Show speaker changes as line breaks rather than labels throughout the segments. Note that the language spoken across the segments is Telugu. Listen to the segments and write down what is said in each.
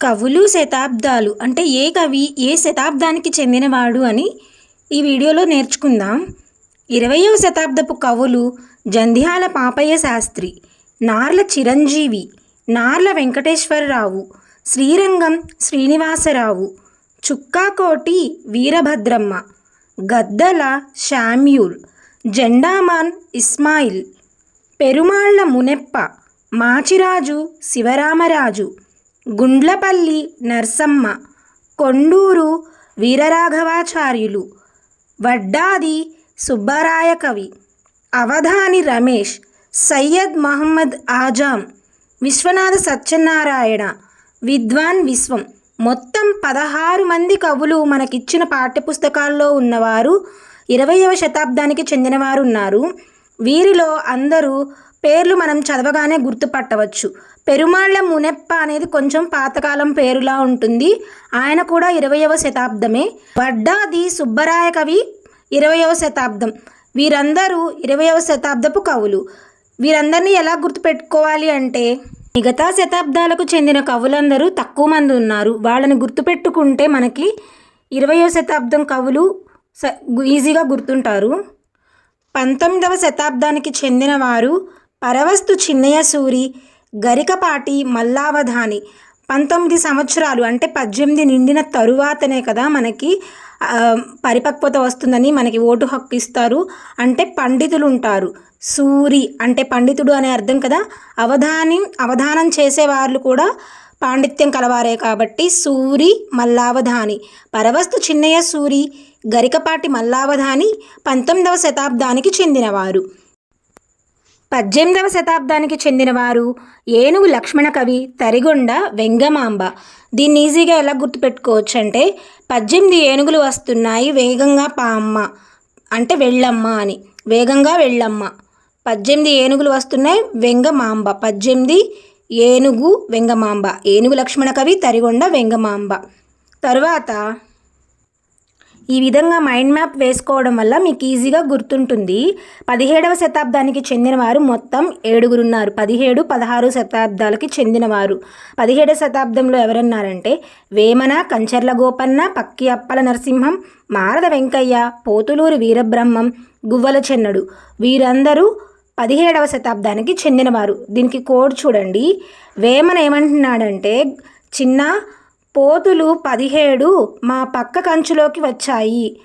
కవులు శతాబ్దాలు అంటే ఏ కవి ఏ శతాబ్దానికి చెందినవాడు అని ఈ వీడియోలో నేర్చుకుందాం. ఇరవయవ శతాబ్దపు కవులు జంధ్యాల పాపయ్య శాస్త్రి నార్ల చిరంజీవి నార్ల వెంకటేశ్వరరావు శ్రీరంగం శ్రీనివాసరావు చుక్కాకోటి వీరభద్రమ్మ గద్దల శామ్యూల్ జెండామాన్ ఇస్మాయిల్ పెరుమాళ్ళ మునెప్ప మాచిరాజు శివరామరాజు గుండ్లపల్లి నర్సమ్మ కొండూరు వీరరాఘవాచార్యులు వడ్డాది సుబ్బరాయ కవి అవధాని రమేష్ సయ్యద్ మహమ్మద్ ఆజాం విశ్వనాథ సత్యనారాయణ విద్వాన్ విశ్వం. మొత్తం పదహారు మంది కవులు మనకిచ్చిన పాఠ్యపుస్తకాల్లో ఉన్నవారు ఇరవయవ శతాబ్దానికి చెందినవారు ఉన్నారు వీరిలో అందరూ పేర్లు మనం చదవగానే గుర్తుపట్టవచ్చు. పెరుమాళ్ళ మునెప్ప అనేది కొంచెం పాతకాలం పేరులా ఉంటుంది. ఆయన కూడా ఇరవయవ శతాబ్దమే. వడ్డాది సుబ్బరాయ కవి ఇరవయవ శతాబ్దం. వీరందరూ ఇరవయవ శతాబ్దపు కవులు. వీరందరినీ ఎలా గుర్తుపెట్టుకోవాలి అంటే మిగతా శతాబ్దాలకు చెందిన కవులందరూ తక్కువ మంది ఉన్నారు. వాళ్ళని గుర్తుపెట్టుకుంటే మనకి ఇరవయవ శతాబ్దం కవులు స ఈజీగా గుర్తుంటారు. పంతొమ్మిదవ శతాబ్దానికి చెందినవారు పరవస్తు చిన్నయ్య సూరి. గరికపాటి మల్లావధాని. పంతొమ్మిది సంవత్సరాలు అంటే పద్దెనిమిది నిండిన తరువాతనే కదా మనకి పరిపక్వత వస్తుందని మనకి ఓటు హక్కు ఇస్తారు. అంటే పండితులు ఉంటారు సూరి అంటే పండితుడు అనే అర్థం కదా? అవధాని అవధానం చేసేవాళ్ళు కూడా పాండిత్యం కలవారే కాబట్టి సూరి మల్లావధాని. పరవస్తు చిన్నయ్య సూరి గరికపాటి మల్లావధాని పంతొమ్మిదవ శతాబ్దానికి చెందినవారు. పద్దెనిమిదవ శతాబ్దానికి చెందినవారు ఏనుగు లక్ష్మణ కవి తరిగొండ వెంగమాంబ. దీన్ని ఈజీగా ఎలా గుర్తుపెట్టుకోవచ్చు అంటే పద్దెనిమిది ఏనుగులు వస్తున్నాయి వేగంగా పామ్మ అంటే వెళ్ళమ్మ అని. వేగంగా వెళ్ళమ్మ. పద్దెనిమిది ఏనుగులు వస్తున్నాయి వెంగమాంబ. పద్దెనిమిది ఏనుగు వెంగమాంబ. ఏనుగు లక్ష్మణ కవి తరిగొండ వెంగమాంబ. తరువాత ఈ విధంగా మైండ్ మ్యాప్ వేసుకోవడం వల్ల మీకు ఈజీగా గుర్తుంటుంది. పదిహేడవ శతాబ్దానికి చెందినవారు మొత్తం ఏడుగురున్నారు. పదిహేడు పదహారు శతాబ్దాలకి చెందినవారు. పదిహేడవ శతాబ్దంలో ఎవరన్నారంటే వేమన కంచర్ల గోపన్న పక్కి అప్పల నరసింహం మారద వెంకయ్య పోతులూరి వీరబ్రహ్మం గువ్వల చెన్నడు. వీరందరూ పదిహేడవ శతాబ్దానికి చెందినవారు. దీనికి కోడ్ చూడండి. వేమన ఏమంటున్నాడంటే చిన్న పోతులు పదిహేడు మా పక్క కంచులోకి వచ్చాయి.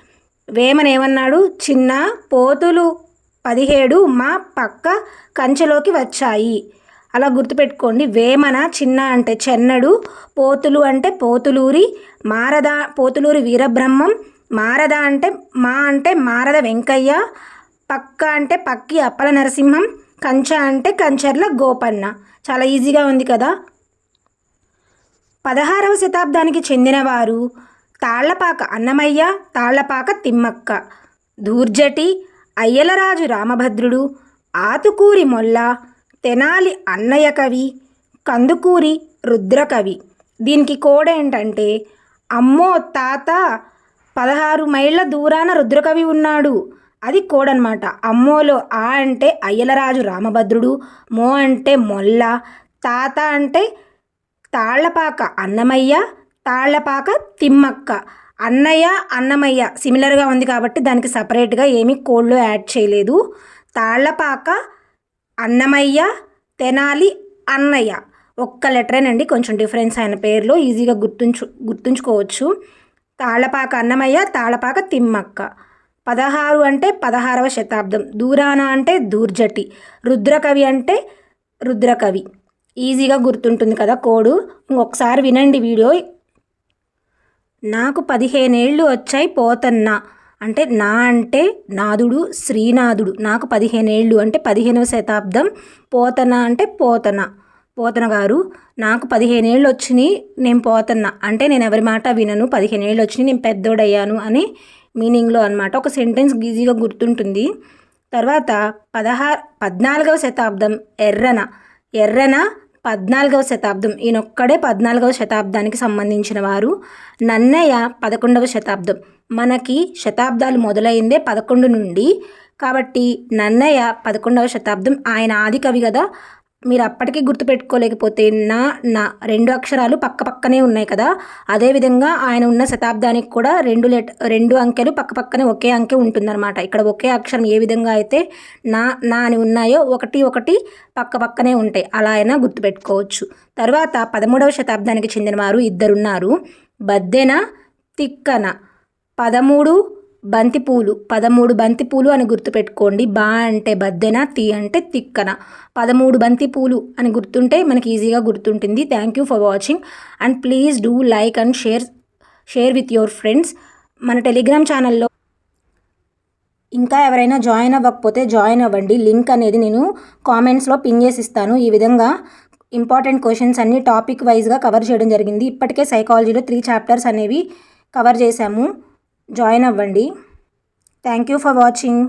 వేమనేమన్నాడు? చిన్న పోతులు పదిహేడు మా పక్క కంచెలోకి వచ్చాయి. అలా గుర్తుపెట్టుకోండి. వేమన చిన్న అంటే చెన్నడు పోతులు అంటే పోతులూరి మారద పోతులూరి వీరబ్రహ్మం మారద అంటే మా అంటే మారద వెంకయ్య పక్క అంటే పక్కి అప్పల నరసింహం కంచ అంటే కంచర్ల గోపన్న. చాలా ఈజీగా ఉంది కదా? పదహారవ శతాబ్దానికి చెందినవారు తాళ్ళపాక అన్నమయ్య తాళ్ళపాక తిమ్మక్క దూర్జటి అయ్యలరాజు రామభద్రుడు ఆతుకూరి మొల్ల తెనాలి అన్నయ్య కవి కందుకూరి రుద్రకవి. దీనికి కోడ్ ఏంటంటే అమ్మో తాత పదహారు మైళ్ళ దూరాన రుద్రకవి ఉన్నాడు. అది కోడ్ అనమాట అమ్మోలో ఆ అంటే అయ్యలరాజు రామభద్రుడు మో అంటే మొల్ల తాత అంటే తాళ్ళపాక అన్నమయ్య తాళ్ళపాక తిమ్మక్క. అన్నయ్య అన్నమయ్య సిమిలర్గా ఉంది కాబట్టి దానికి సపరేట్గా ఏమీ కోళ్ళు యాడ్ చేయలేదు. తాళ్ళపాక అన్నమయ్య తెనాలి అన్నయ్య. ఒక్క లెటరేనండి కొంచెం డిఫరెన్స్ అయిన పేర్లో ఈజీగా గుర్తుంచు గుర్తుంచుకోవచ్చు. తాళ్ళపాక అన్నమయ్య తాళ్ళపాక తిమ్మక్క. పదహారు అంటే పదహారవ శతాబ్దం. దూరాన అంటే దూర్జటి. రుద్రకవి అంటే రుద్రకవి. ఈజీగా గుర్తుంటుంది కదా కోడు. ఇంకొకసారి వినండి వీడియో. నాకు పదిహేనేళ్ళు వచ్చాయి పోతన్న. అంటే నా అంటే నాదుడు శ్రీనాథుడు నాకు పదిహేనేళ్ళు అంటే పదిహేనవ శతాబ్దం పోతన అంటే పోతన పోతన గారు నాకు పదిహేనేళ్ళు వచ్చినాయి నేను పోతన్న. అంటే నేను ఎవరి మాట వినను పదిహేనేళ్ళు వచ్చినాయి నేను పెద్దోడయ్యాను అని మీనింగ్లో అనమాట ఒక సెంటెన్స్ ఈజీగా గుర్తుంటుంది. తర్వాత పదహారు పద్నాలుగవ శతాబ్దం ఎర్రన. ఎర్రన పద్నాలుగవ శతాబ్దం. ఈయనొక్కడే పద్నాలుగవ శతాబ్దానికి సంబంధించిన వారు. నన్నయ్య పదకొండవ శతాబ్దం. మనకి శతాబ్దాలు మొదలైందే పదకొండు నుండి. కాబట్టి నన్నయ్య పదకొండవ శతాబ్దం ఆయన ఆది కవి కదా మీరు అప్పటికీ గుర్తుపెట్టుకోలేకపోతే నా నా రెండు అక్షరాలు పక్క పక్కనే ఉన్నాయి కదా. అదేవిధంగా ఆయన ఉన్న శతాబ్దానికి కూడా రెండు లెట్ రెండు అంకెలు పక్క పక్కనే ఒకే అంకె ఉంటుందన్నమాట. ఇక్కడ ఒకే అక్షరం ఏ విధంగా అయితే నా నా అని ఉన్నాయో ఒకటి ఒకటి పక్క పక్కనే ఉంటాయి. అలా అయినా గుర్తుపెట్టుకోవచ్చు. తర్వాత పదమూడవ శతాబ్దానికి చెందిన వారు ఇద్దరున్నారు. బద్దెన తిక్కన. పదమూడు బంతిపూలు పదమూడు బంతిపూలు అని గుర్తుపెట్టుకోండి. బా అంటే బద్దెన తి అంటే తిక్కన? పదమూడు బంతిపూలు అని గుర్తుంటే మనకి ఈజీగా గుర్తుంటుంది. Thank you for watching and please do like and share share with your friends మన టెలిగ్రామ్ ఛానల్లో ఇంకా ఎవరైనా జాయిన్ అవ్వకపోతే జాయిన్ అవ్వండి. లింక్ అనేది నేను కామెంట్స్లో పిన్ చేసి ఇస్తాను. ఈ విధంగా ఇంపార్టెంట్ క్వశ్చన్స్ అన్ని టాపిక్ వైజ్గా కవర్ చేయడం జరిగింది. ఇప్పటికే సైకాలజీలో త్రీ చాప్టర్స్ అనేవి కవర్ చేశాము. జాయిన్ అవ్వండి థ్యాంక్ యూ ఫర్ వాచింగ్